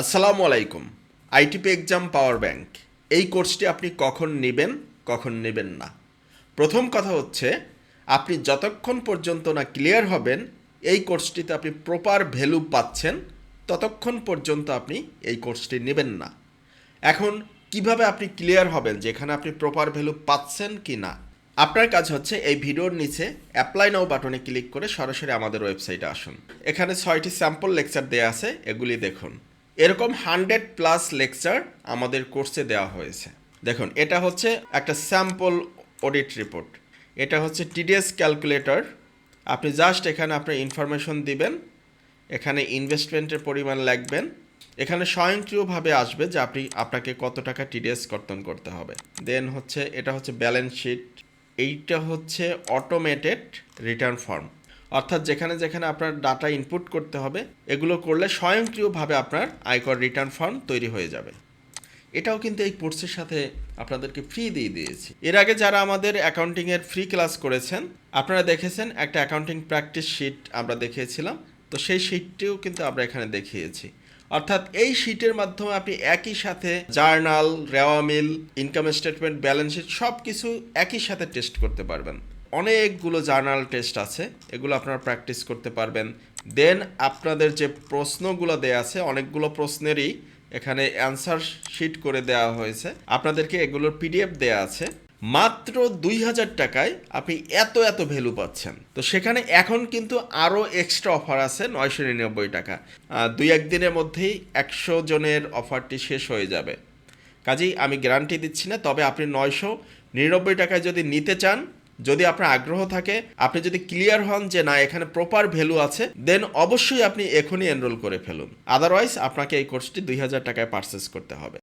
আসসালামু আলাইকুম। ITP exam power bank, এই কোর্সটি আপনি কখন নেবেন কখন নেবেন না? প্রথম কথা হচ্ছে, আপনি যতক্ষণ পর্যন্ত না ক্লিয়ার হবেন, এই কোর্সটিতে আপনি প্রপার ভ্যালু পাচ্ছেন, ততক্ষণ পর্যন্ত আপনি এই কোর্সটি নেবেন না। এখন, কীভাবে আপনি ক্লিয়ার হবেন, যেখানে আপনি প্রপার ভ্যালু পাচ্ছেন কি না? আপনার কাজ হচ্ছে, এই ভিডিওর নিচে অ্যাপ্লাই নাও বাটনে ক্লিক করে সরাসরি আমাদের ওয়েবসাইটে আসুন। এখানে ছয়টি স্যাম্পল লেকচার দেওয়া আছে, এগুলি দেখুন। এরকম হান্ড্রেড প্লাস লেকচার আমাদের কোর্সে দেওয়া হয়েছে। দেখুন, এটা হচ্ছে একটা স্যাম্পল অডিট রিপোর্ট। এটা হচ্ছে টিডিএস ক্যালকুলেটর। আপনি জাস্ট এখানে আপনার ইনফরমেশন দিবেন, এখানে ইনভেস্টমেন্টের পরিমাণ লাগবেন, এখানে স্বয়ংক্রিয়ভাবে আসবে যে আপনি, আপনাকে কত টাকা টিডিএস কর্তন করতে হবে। দেন হচ্ছে, এটা হচ্ছে ব্যালেন্স শিট। এইটা হচ্ছে অটোমেটেড রিটার্ন ফর্ম অর্থাৎ যেখানে যেখানে আপনার ডাটা ইনপুট করতে হবে, এগুলো করলে স্বয়ংক্রিয়ভাবে আপনার আয়কর রিটার্ন ফর্ম তৈরি হয়ে যাবে। এটাও কিন্তু এই কোর্সের সাথে আপনাদেরকে ফ্রি দিয়ে দিয়েছি। এর আগে যারা আমাদের অ্যাকাউন্টিংয়ের ফ্রি ক্লাস করেছেন, আপনারা দেখেছেন একটা অ্যাকাউন্টিং প্র্যাকটিস শিট আমরা দেখিয়েছিলাম। তো সেই শিটটিও কিন্তু আমরা এখানে দেখিয়েছি। অর্থাৎ এই শিটের মাধ্যমে আপনি একই সাথে জার্নাল রেওয়ামিল ইনকাম স্টেটমেন্ট ব্যালেন্স শিট সব কিছু একই সাথে টেস্ট করতে পারবেন। অনেকগুলো জার্নাল টেস্ট আছে, এগুলো আপনারা প্র্যাকটিস করতে পারবেন। দেন আপনাদের যে প্রশ্নগুলো দেয়া আছে, অনেকগুলো প্রশ্নেরই এখানে অ্যান্সার শিট করে দেওয়া হয়েছে। আপনাদেরকে এগুলোর পিডিএফ দেয়া আছে। মাত্র দুই হাজার টাকায় আপনি এত এত ভ্যালু পাচ্ছেন। তো সেখানে এখন কিন্তু আরও এক্সট্রা অফার আছে, নয়শো নিরানব্বই টাকা। দুই একদিনের মধ্যেই একশো জনের অফারটি শেষ হয়ে যাবে। কাজেই আমি গ্যারান্টি দিচ্ছি না, তবে আপনি নয়শো নিরানব্বই টাকায় যদি নিতে চান যদি আপনার আগ্রহ থাকে, আপনি যদি ক্লিয়ার হন যে না, এখানে প্রপার ভ্যালু আছে দেন অবশ্যই আপনি এখনই এনরোল করে ফেলুন। আদারওয়াইজ আপনাকে এই কোর্সটি দুই হাজার টাকায় পারচেস করতে হবে।